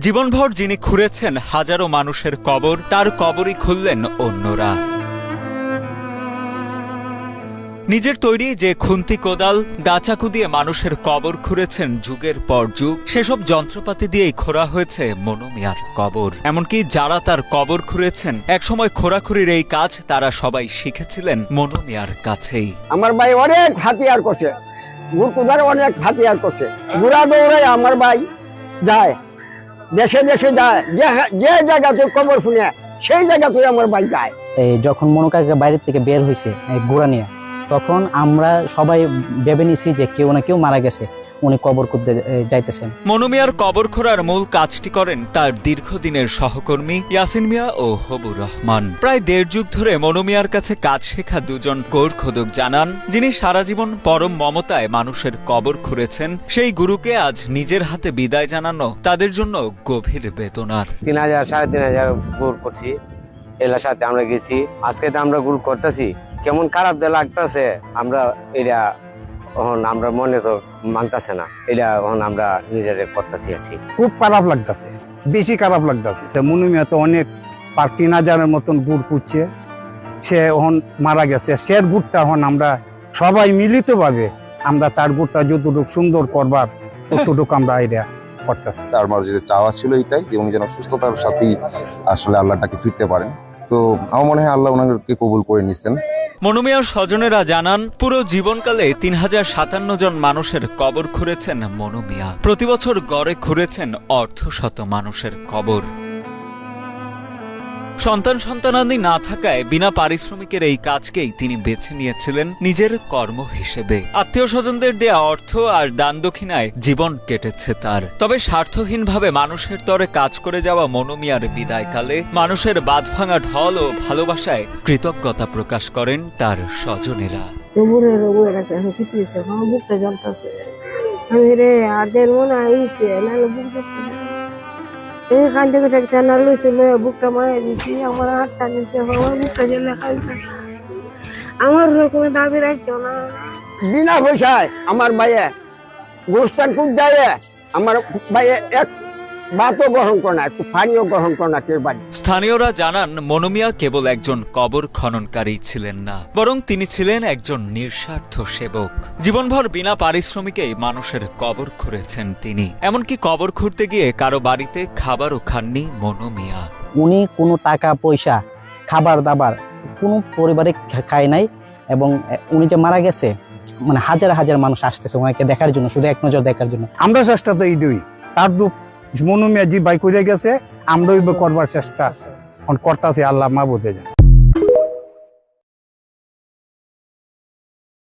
জীবনভর যিনি খুঁড়েছেন হাজারো মানুষের কবর, তার কবরই খুললেন অন্যরা। নিজের তৈরি যে খুন্তি কোদাল দাচাকু দিয়ে মানুষের কবর খুঁড়েছেন যুগের পর যুগ, সেসব যন্ত্রপাতি দিয়েই খোঁড়া হয়েছে মনোমিয়ার কবর। এমনকি যারা তার কবর খুঁড়েছেন, একসময় খোঁড়াখুড়ির এই কাজ তারা সবাই শিখেছিলেন মনোমিয়ার কাছেই। আমার ভাই অনেক হাতিয়ার করছে। অনেক হাতিয়ার করছে। ঘুরা দৌড়ে আমার ভাই যায়। দেশে দেশে যায় যে জায়গা জায়গাতে কবর শুনে, সেই জায়গাতে আমার ভাই যায়। এই যখন মনোকাকে বাইরের থেকে বের হয়েছে গোড়া নিয়ে, তখন আমরা সবাই ভেবে নিছি যে কেউ না কেউ মারা গেছে। উনি কবর করতে এ, যাইতেছেন। মনোমিয়ার কবর খোঁড়ার মূল কাজটি করেন তার দীর্ঘদিনের সহকর্মী ইয়াসিন মিয়া ও হবুর রহমান। প্রায় দেড় যুগ ধরে মনোমিয়ার কাছে কাজ শেখা দুজন কোর খোদক জানান যিনি সারা জীবন পরম মমতায় মানুষের কবর খুঁড়েছেন সেই গুরুকে আজ নিজের হাতে বিদায় জানানো তাদের জন্য গভীর বেদনার। তিন হাজার সাড়ে তিন হাজার গুড় করছি এলার সাথে আমরা গেছি আজকে তো আমরা গুরু করতেছি কেমন খারাপ দিয়ে লাগতেছে আমরা এটা এখন আমরা মনে তো মানতেছে না। এটা এখন আমরা নিজেরে করতেছি আর খুব খারাপ লাগতেছে বেশি খারাপ লাগতেছে। মুনুমিয়া তো অনেক পার তিন হাজারের মতন গুড় কুচ্ছে সে এখন মারা গেছে। সের গুড়টা এখন আমরা সবাই মিলিতভাবে আমরা তার গুড়টা যতটুকু সুন্দর করবার ততটুকু আমরা এটা করতেছি। তার মাঝে যে চাওয়া ছিল এটাই যে উনি যেন সুস্থতার সাথেই আসলে আল্লাহটাকে ফিরতে পারেন। তো আমার মনে হয় আল্লাহ ওনাকে কবুল করে নিচ্ছেন মনোমিয়ার স্বজনেরা জানান, পুরো জীবনকালে তিন হাজার সাতান্ন জন মানুষের কবর খুঁড়েছেন মনুমিয়া। প্রতিবছর গড়ে খুঁড়েছেন অর্ধশত মানুষের কবর। সন্তান সন্তানাদি না থাকায় বিনা পারিশ্রমিকের এই কাজকেই তিনি বেছে নিয়েছিলেন নিজের কর্ম হিসেবে। আত্মীয় স্বজনদের দেয়া অর্থ আর দান দক্ষিণায় জীবন কেটেছে তার। তবে স্বার্থহীনভাবে মানুষের তরে কাজ করে যাওয়া মনোমিয়ার বিদায়কালে মানুষের বাঁধ ভাঙা ঢল ও ভালোবাসায় কৃতজ্ঞতা প্রকাশ করেন তার স্বজনেরা। আমি রে, আর মনে আইছে নাহলে বুক কান্দে কেটে একটা না লইছে? বুকটা মারা দিছি, আমার হাতটা নিছে আমার বুকটা জেলে আমার রকমের দাবি না? বিনা পয়সায় আমার ভাইয়ে গোস্তান খুব যায় আমার ভাইয়ে এক ভাতও গ্রহণ করে না একটু পানিও গ্রহণ করে না কেউ বাড়ি স্থানীয়রা জানান মনোমিয়া কেবল একজন কবর খননকারী ছিলেন না বরং তিনি ছিলেন একজন নিঃস্বার্থ সেবক। জীবনভর বিনা পারিশ্রমিকেই মানুষের কবর খুঁড়েছেন তিনি। এমনকি কবর খুঁড়তে গিয়ে কারও বাড়িতে খাবারও খাননি মনোমিয়া। উনি কোনো টাকা পয়সা খাবার দাবার কোনো পরিবারে খায় নাই এবং উনি যে মারা গেছে মানে হাজার হাজার মানুষ আসতেছে ওনাকে দেখার জন্য শুধু এক নজর দেখার জন্য। আমরা চেষ্টা তো এইটাই তার দু মনুমিয়া জি বাই গেছে আমরা করবার চেষ্টা। করতেছি আল্লাহ মা বোধে যায়